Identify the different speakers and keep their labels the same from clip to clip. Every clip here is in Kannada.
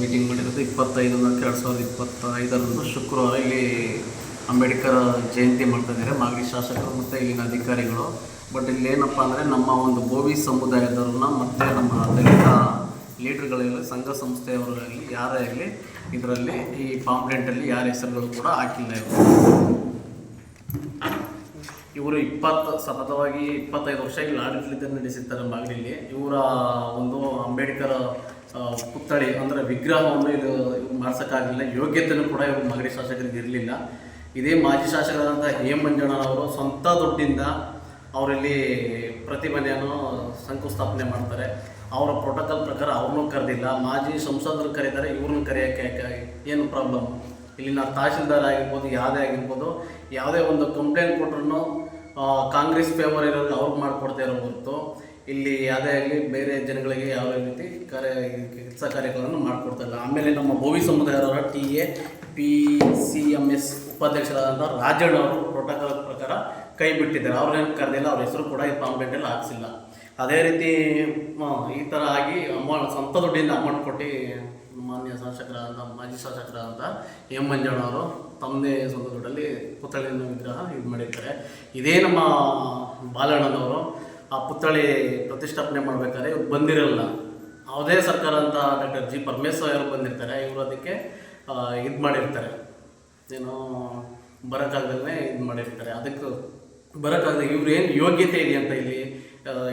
Speaker 1: ಮೀಟಿಂಗ್ ಮಾಡಿರೋದು ಇಪ್ಪತ್ತೈದು ನಾಲ್ಕು ಎರಡು ಸಾವಿರದ ಇಪ್ಪತ್ತೈದರಂದು ಶುಕ್ರವಾರ ಇಲ್ಲಿ ಅಂಬೇಡ್ಕರ್ ಜಯಂತಿ ಮಾಡ್ತಾ ಇದ್ದಾರೆ. ಮಾಗಡಿ ಶಾಸಕರು ಮತ್ತು ಇಲ್ಲಿನ ಅಧಿಕಾರಿಗಳು. ಬಟ್ ಇಲ್ಲಿ ಏನಪ್ಪ ಅಂದರೆ ನಮ್ಮ ಒಂದು ಬೋವಿ ಸಮುದಾಯದವ್ರನ್ನ ಮತ್ತು ನಮ್ಮ ದಲಿತ ಲೀಡರ್ಗಳಲ್ಲಿ ಸಂಘ ಸಂಸ್ಥೆಯವರಲ್ಲಿ ಯಾರೇ ಆಗಲಿ ಇದರಲ್ಲಿ ಈ ಪಾಂಪ್ಲೆಂಟಲ್ಲಿ ಯಾರ ಹೆಸರುಗಳು ಕೂಡ ಹಾಕಿಲ್ಲ ಇವರು. ಇವರು ಇಪ್ಪತ್ತು, ಸತತವಾಗಿ ಇಪ್ಪತ್ತೈದು ವರ್ಷ ಇಲ್ಲಿ ಆಡಳಿತ ನಡೆಸಿರ್ತಾರೆ ಬಾಗಿಲಿಗೆ. ಇವರ ಒಂದು ಅಂಬೇಡ್ಕರ್ ಪುತ್ಥಳಿ ಅಂದರೆ ವಿಗ್ರಹವನ್ನು ಇದು ಮಾಡಿಸೋಕ್ಕಾಗಲಿಲ್ಲ. ಯೋಗ್ಯತೆಯೂ ಕೂಡ ಇವರು ಮಾಗಡಿ ಶಾಸಕರಿಗೆ ಇರಲಿಲ್ಲ. ಇದೇ ಮಾಜಿ ಶಾಸಕರಾದಂಥ ಎ ಮಂಜಣ್ಣನವರು ಸ್ವಂತ ದುಡ್ಡಿಂದ ಅವರಲ್ಲಿ ಪ್ರತಿಭಟನೆಯನ್ನು ಶಂಕುಸ್ಥಾಪನೆ ಮಾಡ್ತಾರೆ. ಅವರ ಪ್ರೋಟೋಕಾಲ್ ಪ್ರಕಾರ ಅವ್ರನ್ನೂ ಕರೆದಿಲ್ಲ. ಮಾಜಿ ಸಂಸದರು ಕರೀತಾರೆ, ಇವ್ರನ್ನ ಕರೆಯೋಕ್ಕೆ ಯಾಕೆ ಏನು ಪ್ರಾಬ್ಲಮ್ ಇಲ್ಲಿನ ತಹಶೀಲ್ದಾರ್ ಆಗಿರ್ಬೋದು, ಯಾವುದೇ ಆಗಿರ್ಬೋದು, ಯಾವುದೇ ಒಂದು ಕಂಪ್ಲೇಂಟ್ ಕೊಟ್ರು ಕಾಂಗ್ರೆಸ್ ಫೇವರ್ ಇರೋದು ಅವ್ರಿಗೆ ಮಾಡಿಕೊಡ್ತಾ ಇರೋ ಹೊರತು ಇಲ್ಲಿ ಯಾವುದೇ ಆಗಲಿ ಬೇರೆ ಜನಗಳಿಗೆ ಯಾವುದೇ ರೀತಿ ಕಾರ್ಯ, ಕೆಲಸ ಕಾರ್ಯಗಳನ್ನು ಮಾಡಿಕೊಡ್ತಾ ಇಲ್ಲ. ಆಮೇಲೆ ನಮ್ಮ Bhovi ಸಮುದಾಯದವರ T A P C M S ಉಪಾಧ್ಯಕ್ಷರಾದಂಥ Rajanna ಅವರು ಪ್ರೋಟೋಕಾಲ್ ಪ್ರಕಾರ ಕೈ ಬಿಟ್ಟಿದ್ದಾರೆ. ಅವ್ರೇನು ಕರೆದಿಲ್ಲ ಅವ್ರ ಹೆಸರು ಕೂಡ ಈ ಪಾಂಪ್ಲೆಂಟಲ್ಲಿ ಹಾಕ್ಸಿಲ್ಲ. ಅದೇ ರೀತಿ ಈ ಥರ ಆಗಿ ಅಮೌಂಟ್ ಸ್ವಂತ ದುಡ್ಡಿಂದ ಅಮೌಂಟ್ ಕೊಟ್ಟು ಮಾನ್ಯ ಶಾಸಕರಾದಂಥ ಮಾಜಿ ಶಾಸಕರಾದಂಥ ಎಂ. ಮಂಜಣ್ಣವರು ತಮ್ಮದೇ ಸ್ವಂತ ದುಡ್ಡಲ್ಲಿ ಪುತ್ಥಳಿಯನ್ನು ವಿಗ್ರಹ ಇದು ಮಾಡಿರ್ತಾರೆ. ಇದೇ ನಮ್ಮ ಬಾಲಣ್ಣನವರು ಆ ಪುತ್ಥಳಿ ಪ್ರತಿಷ್ಠಾಪನೆ ಮಾಡ್ಬೇಕಾದ್ರೆ ಇವ್ರು ಬಂದಿರಲ್ಲ. ಯಾವುದೇ ಸರ್ಕಾರ ಅಂತ ಡಾಕ್ಟರ್ ಜಿ. ಪರಮೇಶ್ವರ್ ಅವರು ಬಂದಿರ್ತಾರೆ, ಇವರು ಅದಕ್ಕೆ ಇದು ಮಾಡಿರ್ತಾರೆ. ಏನು ಬರೋಕ್ಕಾಗದೇ ಇದು ಮಾಡಿರ್ತಾರೆ. ಅದಕ್ಕೆ ಬರೋಕ್ಕಾಗದೆ ಇವ್ರು ಏನು ಯೋಗ್ಯತೆ ಇದೆ ಅಂತ ಇಲ್ಲಿ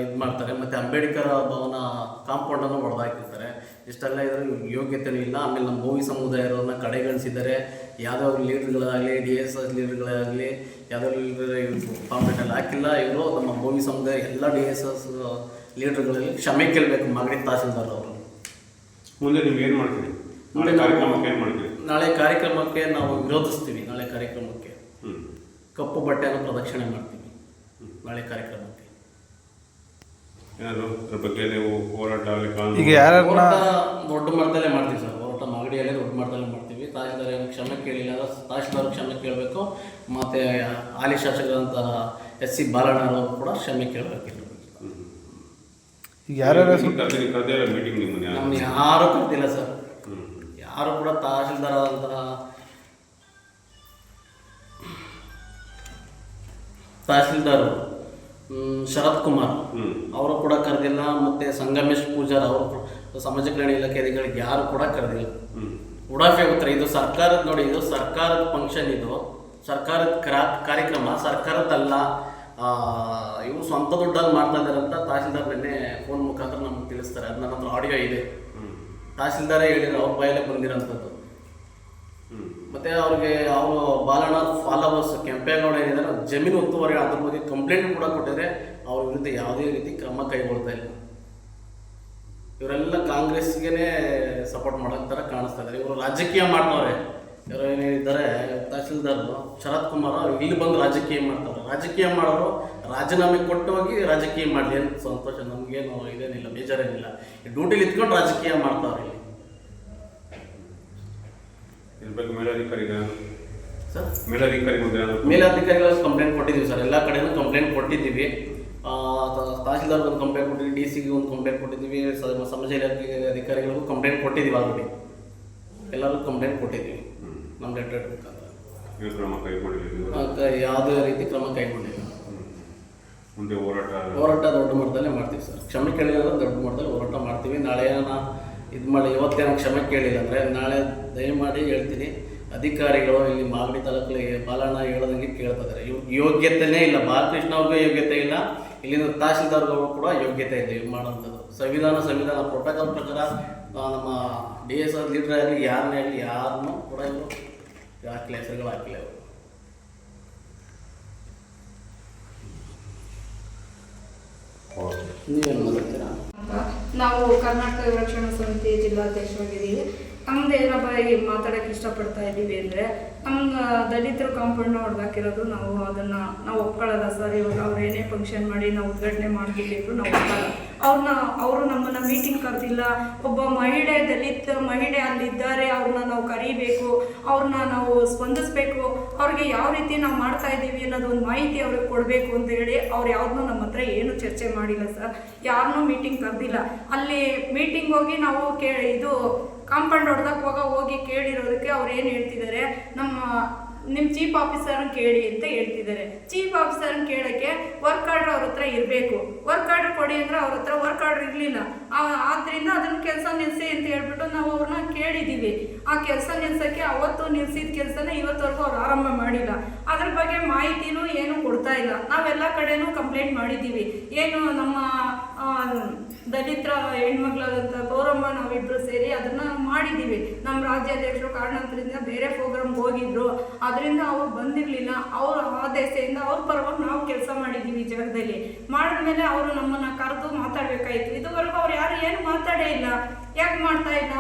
Speaker 1: ಇದು ಮಾಡ್ತಾರೆ. ಮತ್ತು ಅಂಬೇಡ್ಕರ್ ಭವನ ಕಾಂಪೌಂಡನ್ನು ಹೊಡೆದಾಕಿರ್ತಾರೆ ಇಷ್ಟೆಲ್ಲ ಇದ್ರೆ ನಿಮ್ಗೆ ಯೋಗ್ಯತೆನೂ ಇಲ್ಲ. ಆಮೇಲೆ ನಮ್ಮ ಭೋವಿ ಸಮುದಾಯರನ್ನ ಕಡೆಗಣಿಸಿದ್ದಾರೆ ಯಾವುದೋ ಲೀಡರ್ಗಳಾಗಲಿ ಡಿ ಎಸ್ ಎಸ್ ಲೀಡರ್ಗಳಾಗಲಿ ಯಾವುದೋ ಲೀಡರ್ ಎಲ್ಲ ಹಾಕಿಲ್ಲ ಇವರು ನಮ್ಮ ಭೋವಿ ಸಮುದಾಯ ಎಲ್ಲ ಡಿ ಎಸ್ ಎಸ್ ಲೀಡರ್ಗಳಲ್ಲಿ ಕ್ಷಮೆ ಕೇಳಬೇಕು ಮಾಗಡಿ ತಹಸೀಲ್ದಾರ್ ಅವರು.
Speaker 2: ಮುಂದೆ ನೀವು ಏನು ಮಾಡ್ತೀರಿ? ನಾಳೆ ಕಾರ್ಯಕ್ರಮಕ್ಕೆ ಏನು ಮಾಡ್ತೀರಿ?
Speaker 1: ನಾಳೆ ಕಾರ್ಯಕ್ರಮಕ್ಕೆ ನಾವು ವಿರೋಧಿಸ್ತೀವಿ. ನಾಳೆ ಕಾರ್ಯಕ್ರಮಕ್ಕೆ ಕಪ್ಪು ಬಟ್ಟೆಯನ್ನು ಪ್ರದಕ್ಷಿಣೆ ಮಾಡ್ತೀವಿ. ನಾಳೆ ಕಾರ್ಯಕ್ರಮಕ್ಕೆ.
Speaker 2: ಏನಾದ್ರು ಅದ್ರ ಬಗ್ಗೆ ನೀವು ಹೋರಾಟ ಆಗಲಿ ಕಾನೂನು
Speaker 3: ಈಗ ಯಾರನ್ನ
Speaker 1: ಹೋರಾಟ ದೊಡ್ಡ ಮಟ್ಟದಲ್ಲೇ ಮಾಡ್ತೀವಿ ಸರ್. ಹೋರಾಟ ಮಾಗಡಿಯಲ್ಲೇ ದೊಡ್ಡ ಮಟ್ಟದಲ್ಲೇ ಮಾಡ್ತೀವಿ. ತಹಶೀಲ್ದಾರ್ ಕ್ಷಮೆ ಕೇಳಿಲ್ಲ ತಹಶೀಲ್ದಾರ್ ಕ್ಷಮೆ ಕೇಳಬೇಕು. ಮತ್ತು ಹಾಲಿ ಶಾಸಕರಂತಹ ಎಸ್ ಸಿ ಬಾಲಣ್ಣವರು ಕೂಡ ಕ್ಷಮೆ ಕೇಳಬೇಕು.
Speaker 3: ಈಗ ಯಾರ್ಯಾರ ಹೆಸರು
Speaker 2: ಮೀಟಿಂಗ್ ನಿಮ್ಮನ್ನ ಯಾರು?
Speaker 1: ನಮ್ಗೆ ಯಾರೂ ಕರೆದಿಲ್ಲ ಸರ್. ಯಾರು ಕೂಡ ತಹಶೀಲ್ದಾರ್ ಆದಂತಹ ತಹಶೀಲ್ದಾರ್ ಶರತ್ ಕುಮಾರ್. ಅವರು ಕೂಡ ಕರೆದಿಲ್ಲ ಮತ್ತು ಸಂಗಮೇಶ್ ಪೂಜಾರ್ ಅವರು ಸಮಾಜ ಕಲ್ಯಾಣ ಇಲಾಖೆ ಅಧಿಕಾರಿಗೆ ಯಾರು ಕೂಡ ಕರೆದಿಲ್ಲ. ಉಡಾಫೆ ಉತ್ತರ ಇದು ಸರ್ಕಾರದ ನೋಡಿ ಇದು ಸರ್ಕಾರದ ಫಂಕ್ಷನ್ ಇದು. ಸರ್ಕಾರದ ಕ್ರಾ ಕಾರ್ಯಕ್ರಮ ಸರ್ಕಾರದಲ್ಲ ಇವು ಇವ್ರು ಸ್ವಂತ ದುಡ್ಡಲ್ಲಿ ಮಾಡ್ತಾ ಅಂತ ತಹಶೀಲ್ದಾರ್ ನಿನ್ನೆ ಫೋನ್ ಮುಖಾಂತರ ನಮ್ಗೆ ತಿಳಿಸ್ತಾರೆ. ಅದು ನನ್ನ ಹತ್ರ ಆಡಿಯೋ ಇದೆ
Speaker 2: ತಹಸೀಲ್ದಾರೇ
Speaker 1: ತಹಶೀಲ್ದಾರೇ ಹೇಳಿದ್ರು ಅವ್ರ ಬಾಯಲ್ಲೇ ಬಂದಿರೋಂಥದ್ದು. ಮತ್ತೆ ಅವ್ರಿಗೆ ಅವರು ಬಾಲಣ್ಣ ಫಾಲೋವರ್ಸ್ ಕೆಂಪೇಗೌಡ ಏನಿದ್ದಾರೆ ಜಮೀನು ಒತ್ತುವರಿ ಅದ್ರ ಬಗ್ಗೆ ಕಂಪ್ಲೇಂಟ್ ಕೂಡ ಕೊಟ್ಟಿದ್ರೆ ಅವ್ರ ವಿರುದ್ಧ ಯಾವುದೇ ರೀತಿ ಕ್ರಮ ಕೈಗೊಳ್ತಾ ಇಲ್ಲ. ಇವರೆಲ್ಲ ಕಾಂಗ್ರೆಸ್ಗೆ ಸಪೋರ್ಟ್ ಮಾಡೋ ಥರ ಕಾಣಿಸ್ತಾ ಇದ್ದಾರೆ ಇವರು ರಾಜಕೀಯ ಮಾಡ್ತವ್ರೆ. ಇವರು ಏನಿದ್ದಾರೆ ತಹಸೀಲ್ದಾರ್ ಶರತ್ ಕುಮಾರ್, ಅವ್ರು ಇಲ್ಲಿ ಬಂದು ರಾಜಕೀಯ ಮಾಡ್ತಾರೆ. ರಾಜಕೀಯ ಮಾಡೋರು ರಾಜೀನಾಮೆ ಕೊಟ್ಟು ಹೋಗಿ ರಾಜಕೀಯ ಮಾಡಲಿ ಅಂತ ಸಂತೋಷ ನಮಗೇನು ಇದೇನಿಲ್ಲ ಬೇಜಾರೇನಿಲ್ಲ ಡ್ಯೂಟಿಲಿ ಇತ್ಕೊಂಡು ರಾಜಕೀಯ ಮಾಡ್ತಾವ್ರೆ ಇಲ್ಲಿ.
Speaker 2: ಇದ್ರ ಬಗ್ಗೆ
Speaker 1: ಸರ್?
Speaker 2: ಮೇಲಧಿಕಾರಿ ಮುಂದೆ ಏನಾದ್ರು
Speaker 1: ಮೇಲಾಧಿಕಾರಿಗಳ ಕಂಪ್ಲೇಂಟ್ ಕೊಟ್ಟಿದ್ದೀವಿ ಸರ್. ಎಲ್ಲ ಕಡೆನೂ ಕಂಪ್ಲೇಂಟ್ ಕೊಟ್ಟಿದ್ದೀವಿ. ತಹಸೀಲ್ದಾರ್ಗೆ ಒಂದು ಕಂಪ್ಲೇಂಟ್ ಕೊಟ್ಟಿದ್ದೀವಿ ಡಿ ಸಿಗೆ ಒಂದು ಕಂಪ್ಲೇಂಟ್ ಕೊಟ್ಟಿದ್ದೀವಿ ಸಮಾಜ ಇಲಾಖೆ ಅಧಿಕಾರಿಗಳಿಗೂ ಕಂಪ್ಲೇಂಟ್ ಕೊಟ್ಟಿದ್ದೀವಿ ಆಲ್ರೆಡಿ ಎಲ್ಲರೂ ಕಂಪ್ಲೇಂಟ್ ಕೊಟ್ಟಿದ್ದೀವಿ. ನಮ್ಮ ಲೆಟರ್ ಮುಖಾಂತರ ಯಾವುದೇ ರೀತಿ ಕ್ರಮ ಕೈಗೊಂಡಿಲ್ಲ.
Speaker 2: ಮುಂದೆ ಹೋರಾಟ.
Speaker 1: ಹೋರಾಟ ದೊಡ್ಡ ಮಟ್ಟದಲ್ಲೇ ಮಾಡ್ತೀವಿ ಸರ್. ಕ್ಷಮೆ ಕೇಳಿದ್ರೆ ದೊಡ್ಡ ಮಟ್ಟದಲ್ಲಿ ಹೋರಾಟ ಮಾಡ್ತೀವಿ. ನಾಳೆ ಏನಾನ ಇದು ಮಾಡಿ ಇವತ್ತೇನೋ ಕ್ಷಮೆ ಕೇಳಿಲ್ಲ ಅಂದರೆ ನಾಳೆ ದಯಮಾಡಿ ಹೇಳ್ತೀನಿ. ಅಧಿಕಾರಿಗಳು ಇಲ್ಲಿ ಮಾಗಡಿ ತಾಲೂಕಲ್ಲಿ ಬಾಲಣ್ಣ ಹೇಳೋದಂಗೆ ಕೇಳ್ತಿದ್ದಾರೆ ಯೋಗ್ಯತೆನೇ ಇಲ್ಲ. ಬಾಲಕೃಷ್ಣ ಅವ್ರಿಗೂ ಯೋಗ್ಯತೆ ಇಲ್ಲ. ಇಲ್ಲಿನ ತಹಸೀಲ್ದಾರ್ಗಳು ಕೂಡ ಯೋಗ್ಯತೆ ಇಲ್ಲ ಇವ್ರು ಮಾಡೋವಂಥದ್ದು. ಸಂವಿಧಾನ ಸಂವಿಧಾನ ಪ್ರೋಟೋಕಾಲ್ ಪ್ರಕಾರ ನಮ್ಮ ಡಿ ಎಸ್ ಆರ್ ಲೀಡರ್ ಆಗಲಿ ಯಾರನ್ನೇ ಆಗಲಿ ಯಾರನ್ನೂ ಕೂಡ ಇವರು ಹಾಕಲಿ ಹೆಸರುಗಳು ಹಾಕಿಲ್ಲ ಅವರು. ನೀವೇನು ಮಾತಾಡ್ತೀರಾ?
Speaker 4: ಅಂತ ನಾವು ಕರ್ನಾಟಕ ರಕ್ಷಣಾ ಸಮಿತಿ ಜಿಲ್ಲಾಧ್ಯಕ್ಷರಾಗಿದ್ದೀವಿ. ನಮ್ದು ಏನಪ್ಪ ಮಾತಾಡಕ್ಕೆ ಇಷ್ಟಪಡ್ತಾ ಇದ್ದೀವಿ ಅಂದರೆ ನಮ್ಮ ದಲಿತರ ಕಾಂಪೌಂಡ್ನ ಹೊಡೆದಾಕಿರೋದು ನಾವು ಅದನ್ನು, ನಾವು ಒಪ್ಕೊಳ್ಳಲ್ಲ ಸರ್. ಇವಾಗ ಅವ್ರು ಏನೇ ಫಂಕ್ಷನ್ ಮಾಡಿ ನಾವು ಉದ್ಘಾಟನೆ ಮಾಡಿಬಿಟ್ಟಿದ್ರು, ನಾವು ಒಪ್ಪಲ್ಲ ಅವ್ರನ್ನ ಅವರು ನಮ್ಮನ್ನು ಮೀಟಿಂಗ್ ಕರೆದಿಲ್ಲ. ಒಬ್ಬ ಮಹಿಳೆ ದಲಿತ, ಮಹಿಳೆ ಅಲ್ಲಿದ್ದಾರೆ ಅವ್ರನ್ನ ನಾವು ಕರಿಬೇಕು ಅವ್ರನ್ನ ನಾವು ಸ್ಪಂದಿಸ್ಬೇಕು. ಅವ್ರಿಗೆ ಯಾವ ರೀತಿ ನಾವು ಮಾಡ್ತಾ ಇದ್ದೀವಿ ಅನ್ನೋದು ಒಂದು ಮಾಹಿತಿ ಅವ್ರಿಗೆ ಕೊಡಬೇಕು ಅಂತ ಹೇಳಿ ಅವ್ರು ಯಾವ್ದನ್ನೂ ನಮ್ಮ ಹತ್ರ ಏನು ಚರ್ಚೆ ಮಾಡಿಲ್ಲ ಸರ್. ಯಾರನ್ನೂ ಮೀಟಿಂಗ್ ಕರೆದಿಲ್ಲ. ಅಲ್ಲಿ ಮೀಟಿಂಗ್ ಹೋಗಿ ನಾವು ಕೇಳಿ, ಇದು ಕಾಂಪೌಂಡ್ ಹೊಡೆದಾಗ ಹೋಗಿ ಕೇಳಿರೋದಕ್ಕೆ ಅವ್ರು ಏನು ಹೇಳ್ತಿದ್ದಾರೆ ನಮ್ಮ ನಿಮ್ಮ ಚೀಫ್ ಆಫೀಸರ್ನ ಕೇಳಿ ಅಂತ ಹೇಳ್ತಿದ್ದಾರೆ. ಚೀಫ್ ಆಫೀಸರ್ನ ಕೇಳೋಕ್ಕೆ ವರ್ಕ್ ಆರ್ಡರ್ ಅವ್ರ ಹತ್ರ ಇರಬೇಕು. ವರ್ಕ್ ಆರ್ಡರ್ ಕೊಡಿ ಅಂದ್ರೆ ಅವ್ರ ಹತ್ರ ವರ್ಕ್ ಆರ್ಡರ್ ಇರಲಿಲ್ಲ. ಆದ್ದರಿಂದ ಅದನ್ನ ಕೆಲಸ ನಿಲ್ಲಿಸಿ ಅಂತ ಹೇಳ್ಬಿಟ್ಟು ನಾವು ಅವ್ರನ್ನ ಕೇಳಿದ್ದೀವಿ ಆ ಕೆಲಸ ನಿಲ್ಸೋಕ್ಕೆ ಅವತ್ತು ನಿಲ್ಸಿದ ಕೆಲಸನ ಇವತ್ತವರೆಗೂ ಅವ್ರು ಆರಂಭ ಮಾಡಿಲ್ಲ. ಅದ್ರ ಬಗ್ಗೆ ಮಾಹಿತಿನೂ ಏನು ಕೊಡ್ತಾ ಇಲ್ಲ. ನಾವೆಲ್ಲ ಕಡೆನೂ ಕಂಪ್ಲೇಂಟ್ ಮಾಡಿದ್ದೀವಿ ಏನು ನಮ್ಮ ದಲಿತರ ಹೆಣ್ಮಕ್ಳಾದಂಥ ಗೌರಮ್ಮ ನಾವಿಬ್ರು ಸೇರಿ ಅದನ್ನ ಮಾಡಿದ್ದೀವಿ ನಮ್ಮ ರಾಜ್ಯಾಧ್ಯಕ್ಷರು ಕಾರಣಾಂತರದಿಂದ ಬೇರೆ ಪ್ರೋಗ್ರಾಮ್ಗೆ ಹೋಗಿದ್ರು. ಅದರಿಂದ ಅವ್ರು ಬಂದಿರಲಿಲ್ಲ. ಅವ್ರ ಆದೇಶದಿಂದ ಅವ್ರ ಪರವಾಗಿ ನಾವು ಕೆಲಸ ಮಾಡಿದ್ದೀವಿ ಜಗದಲ್ಲಿ. ಮಾಡಿದ್ಮೇಲೆ ಅವರು ನಮ್ಮನ್ನ ಕರೆದು ಮಾತಾಡಬೇಕಾಯ್ತು. ಇದುವರೆಗೂ ಅವ್ರು ಯಾರು ಏನು ಮಾತಾಡೇ ಇಲ್ಲ. ಯಾಕೆ ಮಾಡ್ತಾ ಇಲ್ಲ?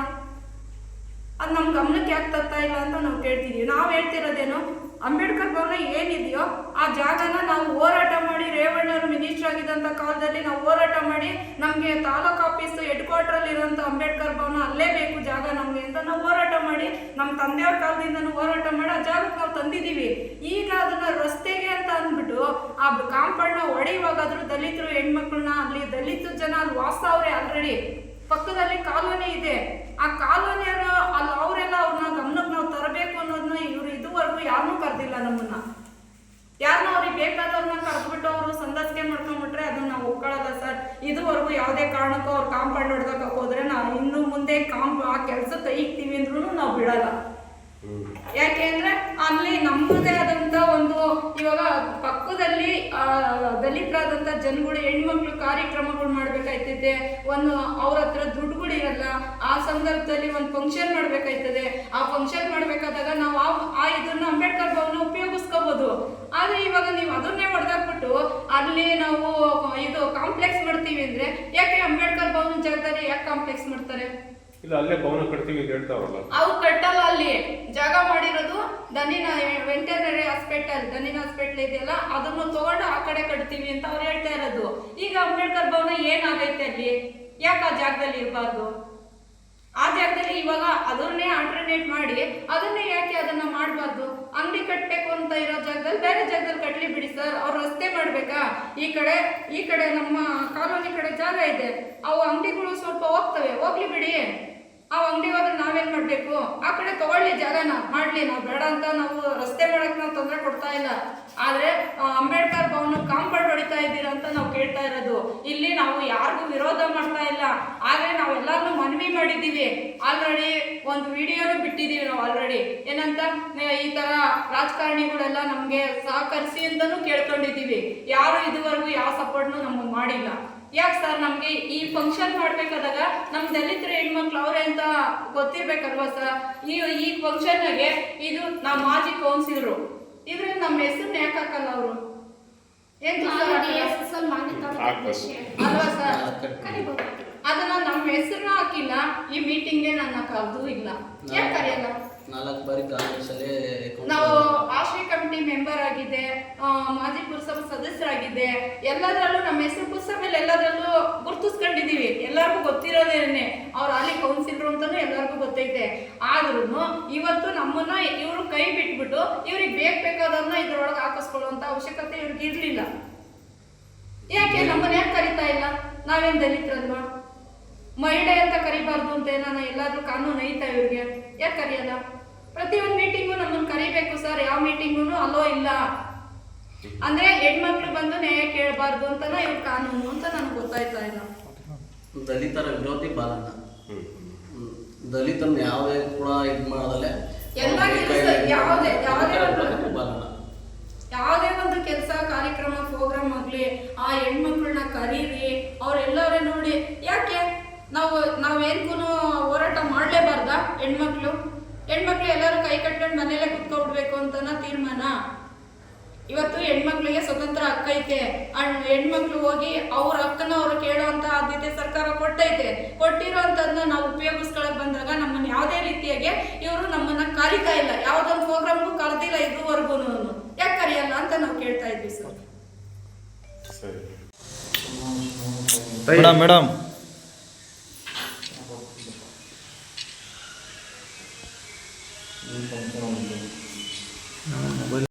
Speaker 4: ಅದು ನಮ್ಮ ಗಮನಕ್ಕೆ ಯಾಕೆ ತರ್ತಾ ಇಲ್ಲ ಅಂತ ನಾವು ಕೇಳ್ತಿದ್ದೀವಿ ನಾವು ಹೇಳ್ತಿರೋದೇನು, ಅಂಬೇಡ್ಕರ್ ಭವನ ಆ ಜಾಗನ ನಾವು ಹೋರಾಟ ಮಾಡಿ ರೇವಣ್ಣವರು ಮಿನಿಸ್ಟರ್ ಆಗಿದ್ದಂಥ ಕಾಲದಲ್ಲಿ ನಾವು ಹೋರಾಟ ಮಾಡಿ ನಮಗೆ ತಾಲೂಕ್ ಆಫೀಸ್ ಹೆಡ್ ಕ್ವಾರ್ಟರ್ ಇರೋಂಥ ಅಂಬೇಡ್ಕರ್ ಭವನ ಅಲ್ಲೇ ಬೇಕು ಜಾಗ ನಮಗೆ ಅಂತ ನಾವು ಹೋರಾಟ ಮಾಡಿ ನಮ್ಮ ತಂದೆಯವ್ರ ಕಾಲದಿಂದನೂ ಹೋರಾಟ ಮಾಡಿ ಆ ಜಾಗಕ್ಕೆ ನಾವು ತಂದಿದ್ದೀವಿ. ಈಗ ಅದನ್ನ ರಸ್ತೆಗೆ ಅಂತ ಅಂದ್ಬಿಟ್ಟು ಆ ಕಾಂಪೌಂಡ್ನ ಹೊಡೆಯುವಾಗಾದ್ರೂ ದಲಿತರು ಹೆಣ್ಮಕ್ಳನ್ನ ಅಲ್ಲಿ ದಲಿತ ಜನ ಅಲ್ಲಿ ವಾಸ ಅವ್ರೆ ಆಲ್ರೆಡಿ ಪಕ್ಕದಲ್ಲಿ ಕಾಲೋನಿ ಇದೆ. ಆ ಕಾಲೋನಿಯರು ಅಲ್ಲಿ ಅವರೆಲ್ಲ ಅವ್ರನ್ನ ಗಮನಕ್ಕೆ ನಾವು ತರಬೇಕು ಅನ್ನೋದನ್ನ ಇವರು ಇದುವರೆಗೂ ಯಾರನ್ನೂ ಕರೆದಿಲ್ಲ ನಮ್ಮನ್ನ. ಯಾರನ್ನ ಅವ್ರಿಗೆ ಬೇಕಾದವ್ರನ್ನ ಕರೆದ್ಬಿಟ್ಟು ಅವರು ಸಂದಸ್ಗೆ ಮಾಡ್ಕೊಂಡ್ಬಿಟ್ರೆ ಅದನ್ನ ನಾವು ಒಪ್ಕೊಳ್ಳಲ್ಲ ಸರ್. ಇದುವರೆಗೂ ಯಾವುದೇ ಕಾರಣಕ್ಕೂ ಅವ್ರು ಕಾಂಪೌಂಡ್ ಹೊಡೆದಕ್ಕೆ ಹೋದ್ರೆ ನಾವು ಇನ್ನು ಮುಂದೆ ಕಾಂಪ್ ಆ ಕೆಲಸ ಕೈಗ್ತೀವಿ ಅಂದ್ರೂ ನಾವು ಬಿಡಲ್ಲ. ಯಾಕೆ ಅಂದ್ರೆ ಅಲ್ಲಿ ನಮ್ಮದೇ ಆದಂತ ಒಂದು ಇವಾಗ ಪಕ್ಕದಲ್ಲಿ ಆ, ದಲಿತರಾದಂತ ಜನಗಳು ಹೆಣ್ಮಕ್ಳು ಕಾರ್ಯಕ್ರಮಗಳು ಮಾಡ್ಬೇಕಾಯ್ತದೆ. ಒಂದು ಅವ್ರ ಹತ್ರ ದುಡ್ಡುಗಳು ಆ ಸಂದರ್ಭದಲ್ಲಿ ಒಂದು ಫಂಕ್ಷನ್ ಮಾಡ್ಬೇಕಾಯ್ತದೆ. ಆ ಫಂಕ್ಷನ್ ಮಾಡ್ಬೇಕಾದಾಗ ನಾವು ಆ ಆ ಇದನ್ನ ಅಂಬೇಡ್ಕರ್ ಭವನ ಉಪಯೋಗಿಸ್ಕೋಬಹುದು ಆದ್ರೆ ಇವಾಗ ನೀವು ಅದನ್ನೇ ಹೊಡೆದಾಕ್ಬಿಟ್ಟು ಅಲ್ಲಿ ನಾವು ಇದು ಕಾಂಪ್ಲೆಕ್ಸ್ ಮಾಡ್ತೀವಿ ಅಂದ್ರೆ ಯಾಕೆ ಅಂಬೇಡ್ಕರ್ ಭವನ ಜಾಗದಲ್ಲಿ ಯಾಕೆ ಕಾಂಪ್ಲೆಕ್ಸ್ ಮಾಡ್ತಾರೆ?
Speaker 2: ಇಲ್ಲ, ಅಲ್ಲೇ ಭವನ ಕಟ್ತೀವಿ ಅಂತ ಹೇಳ್ತಾವ್ರಲ್ಲ
Speaker 4: ಅವು ಕಟ್ಟಲ್ಲ ಅಲ್ಲಿ. ಜಾಗ ಮಾಡಿರೋದು ದನಿನ ವೆಂಟನರಿ ಹಾಸ್ಪಿಟಲ್, ದನಿನ ಹಾಸ್ಪಿಟಲ್ ಇದೆಯಲ್ಲ, ಅದನ್ನು ತಗೊಂಡು ಆ ಕಡೆ ಕಟ್ತೀವಿ ಅಂತ ಅವ್ರು ಹೇಳ್ತಾ ಇರೋದು. ಈಗ ಅಂಬೇಡ್ಕರ್ ಭವನ ಏನಾಗೈತೆ ಅಲ್ಲಿ? ಯಾಕೆ ಆ ಜಾಗದಲ್ಲಿ ಇರಬಾರ್ದು? ಆ ಜಾಗದಲ್ಲಿ ಇವಾಗ ಅದನ್ನೇ ಆಲ್ಟರ್ನೇಟ್ ಮಾಡಿ, ಅದನ್ನೇ ಯಾಕೆ ಅದನ್ನ ಮಾಡಬಾರ್ದು? ಅಂಗಡಿ ಕಟ್ಟಬೇಕು ಅಂತ ಇರೋ ಜಾಗದಲ್ಲಿ ಬೇರೆ ಜಾಗದಲ್ಲಿ ಕಟ್ಲಿ ಬಿಡಿ ಸರ್, ಅವ್ರು ರಸ್ತೆ ಮಾಡ್ಬೇಕಾ? ಈ ಕಡೆ ಈ ಕಡೆ ನಮ್ಮ ಕಾಲೋನಿ ಕಡೆ ಜಾಗ ಇದೆ. ಅವು ಅಂಗಡಿಗಳು ಸ್ವಲ್ಪ ಹೋಗ್ತವೆ. ಹೋಗ್ಲಿ ಬಿಡಿ. ಆ ಅಂಗಡಿ ಹೋದ್ರೆ ನಾವೇನ್ ಮಾಡ್ಬೇಕು? ಆ ಕಡೆ ತಗೊಳ್ಳಿ ಜಾಗನ. ಮಾಡ್ಲಿ, ನಾವು ಬೇಡ ಅಂತ ನಾವು ರಸ್ತೆ ಮಾಡಕ್ ನಾವು ತೊಂದರೆ ಕೊಡ್ತಾ ಇಲ್ಲ. ಆದ್ರೆ ಅಂಬೇಡ್ಕರ್ ಭವನ ಕಾಂಪೌಂಡ್ ಹೊಡಿತಾ ಇದ್ದೀರಾ ಅಂತ ನಾವು ಕೇಳ್ತಾ ಇರೋದು. ಇಲ್ಲಿ ನಾವು ಯಾರಿಗೂ ವಿರೋಧ ಮಾಡ್ತಾ ಇಲ್ಲ. ಆದ್ರೆ ನಾವೆಲ್ಲಾರು ಮನವಿ ಮಾಡಿದ್ದೀವಿ. ಆಲ್ರೆಡಿ ಒಂದು ವಿಡಿಯೋನು ಬಿಟ್ಟಿದ್ದೀವಿ ನಾವು ಆಲ್ರೆಡಿ. ಏನಂತ ಈ ತರ ರಾಜಕಾರಣಿಗಳೆಲ್ಲ ನಮ್ಗೆ ಸಹಕರಿಸಿ ಅಂತಾನು ಕೇಳ್ಕೊಂಡಿದ್ದೀವಿ. ಯಾರು ಇದುವರೆಗೂ ಯಾವ ಸಪೋರ್ಟ್ನು ನಮಗೆ ಮಾಡಿಲ್ಲ. ಯಾಕೆ ಸರ್ ನಮಗೆ ಈ ಫಂಕ್ಷನ್ ಮಾಡಬೇಕಾದಾಗ ನಮ್ಮ ದಲಿತರ ಹೆಣ್ಮಕ್ಳು ಅವ್ರೆ ಅಂತ ಗೊತ್ತಿರ್ಬೇಕಲ್ವಾ ಸರ್ ಈ ಈ ಫಂಕ್ಷನ್ಗೆ ಇದು ನಾವು ಮಾಜಿ ಕೌನ್ಸಿಲರು ಇದ್ರಲ್ಲಿ ನಮ್ಮ ಹೆಸರನ್ನ ಯಾಕೆ ಹಾಕಲ್ಲ ಅವರು. ಅಲ್ವಾ ಸರ್ ಅದನ್ನ ನಮ್ಮ ಹೆಸರನ್ನ ಹಾಕಿಲ್ಲ ಈ ಮೀಟಿಂಗ್ಗೆ ನನ್ನ ಕರೆದು ಇಲ್ಲ. ಯಾಕೆ ಕರೆಯಲ್ಲ?
Speaker 1: ನಾಲ್ಕು ಬಾರಿ ಕಾಂಗ್ರೆಸ್ಸಲ್ಲಿ
Speaker 4: ನಾವು ಮಾಜಿ ಪುರಸಭಾ ಸದಸ್ಯರಾಗಿದ್ದೆ. ಎಲ್ಲದರಲ್ಲೂ ನಮ್ಮ ಹೆಸರು ಪುರಸಭೆಯಲ್ಲಿ ಎಲ್ಲದರಲ್ಲೂ ಗುರುತಿಸ್ಕೊಂಡಿದ್ದೀವಿ. ಎಲ್ಲರಿಗೂ ಗೊತ್ತಿರೋದೇನೆ. ಅವ್ರು ಅಲ್ಲಿ ಕೌನ್ಸಿಲರ್ ಅಂತಾನು ಎಲ್ಲರಿಗೂ ಗೊತ್ತೈತೆ. ಆದ್ರೂ ಇವತ್ತು ನಮ್ಮನ್ನ ಇವರು ಕೈ ಬಿಟ್ಬಿಟ್ಟು ಇವ್ರಿಗೆ ಬೇಕ್ ಬೇಕಾದವ್ರನ್ನ ಇದ್ರೊಳಗೆ ಹಾಕಿಸ್ಕೊಳ್ಳುವಂತ ಅವಶ್ಯಕತೆ ಇವ್ರಿಗೆ ಇರ್ಲಿಲ್ಲ. ಯಾಕೆ? ನಮ್ಮನ್ನ ಯಾಕೆ ಕರಿತಾ ಇಲ್ಲ? ನಾವೇನ್ ದಲಿತರಲ್ವಾ? ಮಹಿಳೆ ಅಂತ ಕರಿಬಾರ್ದು ಅಂತ ನಾನು ಎಲ್ಲಾದ್ರೂ ಕಾನೂನು ಐತಾ ಇವ್ರಿಗೆ? ಯಾಕೆ ಕರೆಯಲ್ಲ? ಪ್ರತಿಯೊಂದು ಮೀಟಿಂಗು ನಮ್ಮನ್ನು ಕರಿಬೇಕು ಸರ್. ಯಾವ ಮೀಟಿಂಗು ಅಲೋ ಇಲ್ಲ. ಅಂದ್ರೆ ಹೆಣ್ಮಕ್ಳು ಬಂದು ನ್ಯಾಯ ಕೇಳಬಾರ್ದು ಅಂತನ ಇವ್ರ ಕಾನೂನು ಅಂತ ನನ್ಗೆ ಗೊತ್ತಾಯ್ತಾ ಇಲ್ಲ.
Speaker 1: ದಲಿತರ ವಿರೋಧಿ ಬಾಲಣ್ಣ ದಲಿತನ ಯಾವುದೇ ಕೂಡ ಇದು ಮಾಡದಲ್ಲೇ
Speaker 4: ಎಲ್ಲ ಕೆಲಸ ಯಾವುದೇ ಯಾವುದೇ ಒಂದು ಯಾವುದೇ ಒಂದು ಕೆಲಸ ಕಾರ್ಯಕ್ರಮ ಪ್ರೋಗ್ರಾಮ್ ಆಗ್ಲಿ ಆ ಹೆಣ್ಮಕ್ಳನ್ನ ಕರೀರಿ ಅವರೆಲ್ಲರೇ ನೋಡಿ. ಯಾಕೆ? ನಾವು ನಾವೇನ್ಗೂ ಹೋರಾಟ ಮಾಡ್ಲೇಬಾರ್ದಾ ಹೆಣ್ಮಕ್ಳು? ಹೆಣ್ಮಕ್ಳು ಎಲ್ಲರೂ ಕೈ ಕಟ್ಕೊಂಡು ಮನೇಲೆ ಕುತ್ಕೊಬಿಡ್ಬೇಕು ಅಂತನ ತೀರ್ಮಾನ? ಇವತ್ತು ಹೆಣ್ಮಕ್ಳಿಗೆ ಸ್ವತಂತ್ರ ಹಕ್ಕ ಐತೆ. ಆ ಹೆಣ್ಮಕ್ಳು ಹೋಗಿ ಅವ್ರ ಹಕ್ಕನ ಅವ್ರು ಕೇಳುವಂತ ಆದ್ಯತೆ ಸರ್ಕಾರ ಕೊಟ್ಟೈತೆ. ಕೊಟ್ಟಿರೋಂಥದ್ದನ್ನ ನಾವು ಉಪಯೋಗಿಸ್ಕೊಳಕ್ ಬಂದಾಗ ನಮ್ಮನ್ನ ಯಾವುದೇ ರೀತಿಯಾಗಿ ಇವರು ನಮ್ಮನ್ನ ಕರಿತಾ ಇಲ್ಲ. ಯಾವ್ದೊಂದು ಪ್ರೋಗ್ರಾಮ್ಗೂ ಕರೆದಿಲ್ಲ ಇದುವರೆಗೂ ಯಾಕೆ ಕರೆಯಲ್ಲ ಅಂತ ನಾವು ಕೇಳ್ತಾ ಇದ್ವಿ ಸರ್.
Speaker 2: ಸರಿ.
Speaker 5: Madam madam.